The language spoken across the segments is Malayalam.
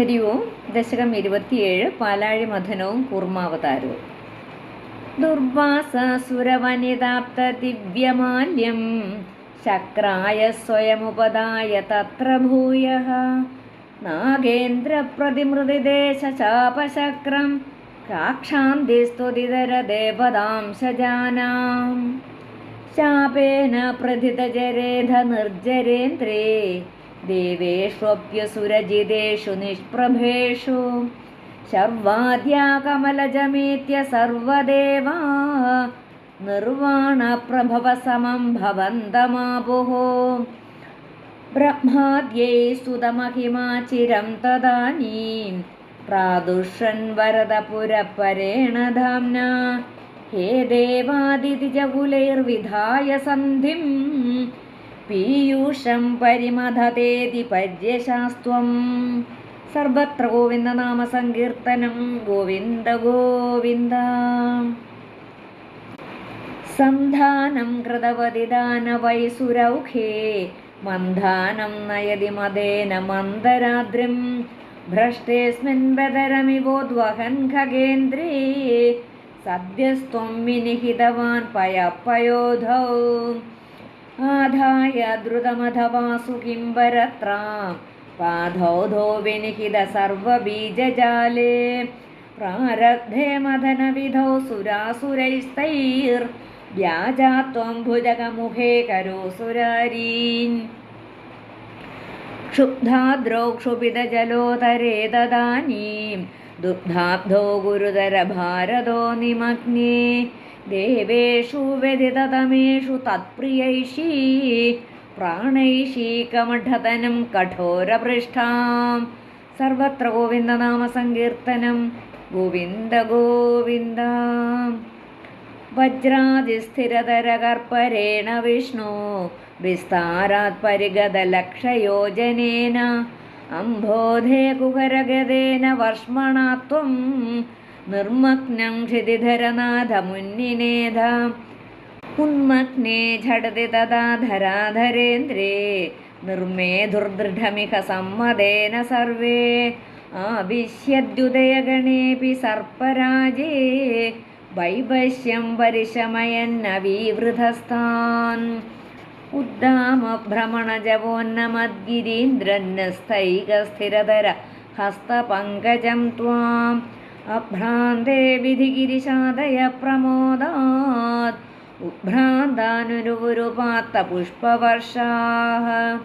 ഹരി ഓം ദശകം ഇരുപത്തിയേഴ് പാലാഴി മഥനവും കൂർമാവതാരവും. ദുർവാസസുരവനിതാപ്ത ദിവ്യമാല്യം ശക്രായ സ്വയമുപദായ തത്ര ഭൂയ നാഗേന്ദ്രപ്രതിമൃതിദേശാപശക്രം കാക്ഷാന്തിസ്തുതിതരദേവതാംശജാനാം ശാപേന പ്രഥിതജരേധ നിർജരേന്ദ്രേ ദേവേഷ്വപ്യസുരജിതേഷു നിഷ്പ്രഭേഷു. ശർവാദ്യാകമലജമേത്യ സർവദേവാ. നിർവാണപ്രഭവസമം ഭവന്തമാപുः. ബ്രഹ്മാദ്यै സുതമഹിമാചിരം തദാനീം. പ്രാദുഷ്യൻ വരദപുരപരേണ ധാംന ഹേ ദേവാദിതിജകുലൈർവിധായ സന്ധിം. പീയൂഷം പരിമഥതേതി പര്യശാസ്ത്വം. സർവത്ര ഗോവിന്ദനാമസങ്കീർത്തനം ഗോവിന്ദ ഗോവിന്ദ. സന്ധാനം കൃതവതി ദാനവൈസുരൗഖേ മന്ധാനം നയതി മദേന മന്ദരാദ്രിം. ഭ്രഷ്ടേസ്മിൻ ബദരമിവോദ്വഹൻ ഖഗേന്ദ്രേ. സദ്യസ്ത്വം വിനിഹിതവാൻ പയപ്പയോധൗ. ആധായ ദ്രുതമഥവാസു കിംബരത്രാം വിനിഹിത സർവബീജജാലേ. പ്രാരബ്ധേ മഥനവിധോ സുരാസുരൈസ്തൈർ. വ്യാജാത്വം ഭുജകമുഖേ കരോ സുരാരീൻ. ക്ഷുബ്ധാദ്രൗക്ഷുപിതജലോതരേ ദദാനീം. ദുഗ്ധാബ്ധോ ഗുരുതര ഭാരതോ നിമഗ്നേ. ദേവേഷു വ്യതിതതമേഷു തത്പ്രിയൈഷീ പ്രാണൈഷീകമഠതനം കഠോരപൃഷ്ടാം സർവത്ര ഗോവിന്ദനാമസങ്കീർത്തനം ഗോവിന്ദ ഗോവിന്ദ. വജ്രാതിസ്ഥിരതരകർപ്പരേണ വിഷ്ണു വിസ്താരാത് പരിഗതലക്ഷയോജനേന അംബോധേ കുഹരഗതേന വർഷ്മണാത്വം നിർമ്മഗ്നം ക്ഷിതിധരനാഥമുന്നിനേധ ഉന്മഗ്നേ ഝടതി തഥാ ധരാധരേന്ദ്രേ. നിർമേധുർദൃഢമിക സമ്മതേന സർവേ. ആവിശ്യദ്യുദയഗണേപി സർപ്പരാജേ. വൈവശ്യം പരിശമയന്നവീവൃതസ്ഥാൻ. ഉദ്ദാമഭ്രമണജവോന്നമദ്ഗിരീന്ദ്രന്നസ്ഥൈകസ്ഥിരതര ഹസ്തപങ്കജം ത്വാം. അഭ്രാന്തേ വിധിഗിരിശാദയ പ്രമോദാത്. ഉഭ്രാന്താനുരുപാത്ത പുഷ്പവർഷാഹ.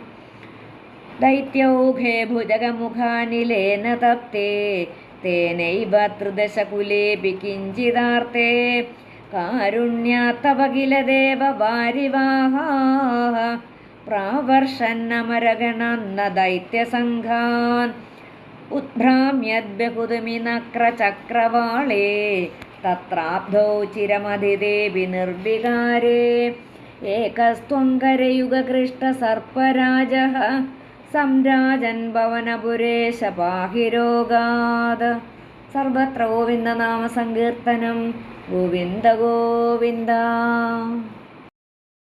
ദൈത്യൗഘേ ഭുജകമുഖാനിലേന തപ്തേ. തേനൈവ ത്രിദശകുലേപി കിഞ്ചിതാർത്തേ കാരുണ്യാത്തവ കില ദേവ വാരിവാഹാ പ്രാവർഷന്നമരഗണന്ന ദൈത്യസംഘാൻ. उत्भ्राम्यद्बहुदमिनक्रचक्रवाळे तत्राब्धौ चिरमधिदेवि निर्विकारे एकस्त्वङ्करयुगकृष्टसर्पराजः സംരാജൻ ഭവനപുരേശ പാഹി രോഗാത് സർവത്ര ഗോവിന്ദനാമ സങ്കീർത്തനം ഗോവിന്ദ ഗോവിന്ദ